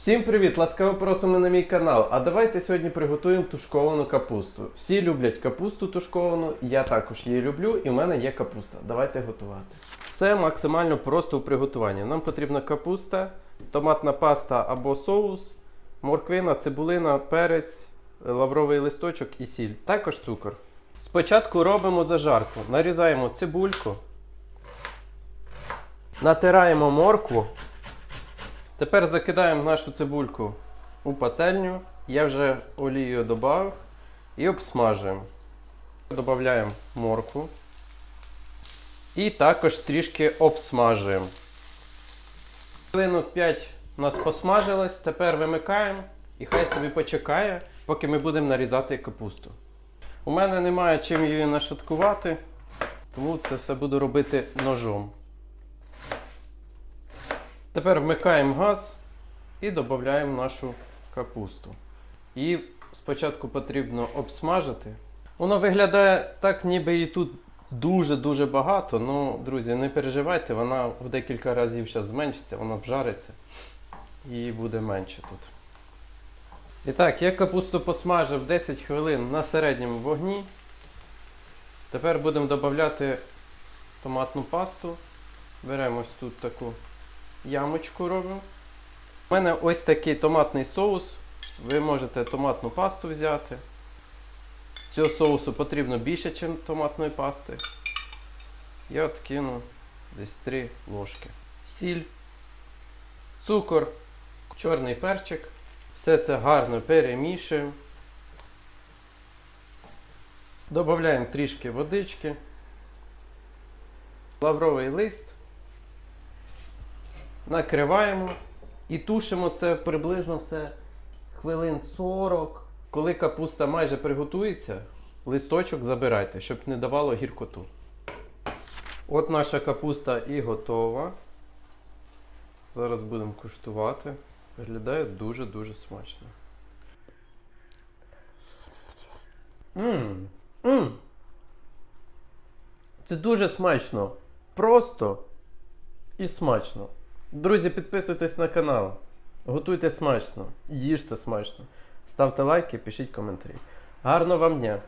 Всім привіт! Ласкаво просимо на мій канал. А давайте сьогодні приготуємо тушковану капусту. Всі люблять капусту тушковану, я також її люблю, і в мене є капуста. Давайте готувати. Все максимально просто у приготуванні. Нам потрібна капуста, томатна паста або соус, морквина, цибулина, перець, лавровий листочок і сіль. Також цукор. Спочатку робимо зажарку. Нарізаємо цибульку, натираємо моркву. Тепер закидаємо нашу цибульку у пательню. Я вже олію додав і обсмажуємо. Додаємо моркву. І також трішки обсмажуємо. Хвилинок 5 у нас посмажилось, тепер вимикаємо і хай собі почекає, поки ми будемо нарізати капусту. У мене немає чим її нашаткувати, тому це все буду робити ножом. Тепер вмикаємо газ і додаємо нашу капусту. Її спочатку потрібно обсмажити. Воно виглядає так, ніби її тут дуже-дуже багато. Ну, друзі, не переживайте, вона в декілька разів зараз зменшиться, вона вжариться і буде менше тут. І так, я капусту посмажив 10 хвилин на середньому вогні. Тепер будемо додати томатну пасту. Беремо ось тут таку ямочку робимо. У мене ось такий томатний соус. Ви можете томатну пасту взяти. Цього соусу потрібно більше, ніж томатної пасти. Я от кину десь 3 ложки. Сіль, цукор, чорний перчик. Все це гарно перемішуємо. Додаємо трішки водички, лавровий лист накриваємо і тушимо це приблизно все хвилин 40. Коли капуста майже приготується, листочок забирайте, щоб не давало гіркоту. От наша капуста і готова. Зараз будемо куштувати. Виглядає дуже-дуже смачно. Мм. Мм. Це дуже смачно. Просто і смачно. Друзі, підписуйтесь на канал. Готуйте смачно, їжте смачно. Ставте лайки, пишіть коментарі. Гарного вам дня!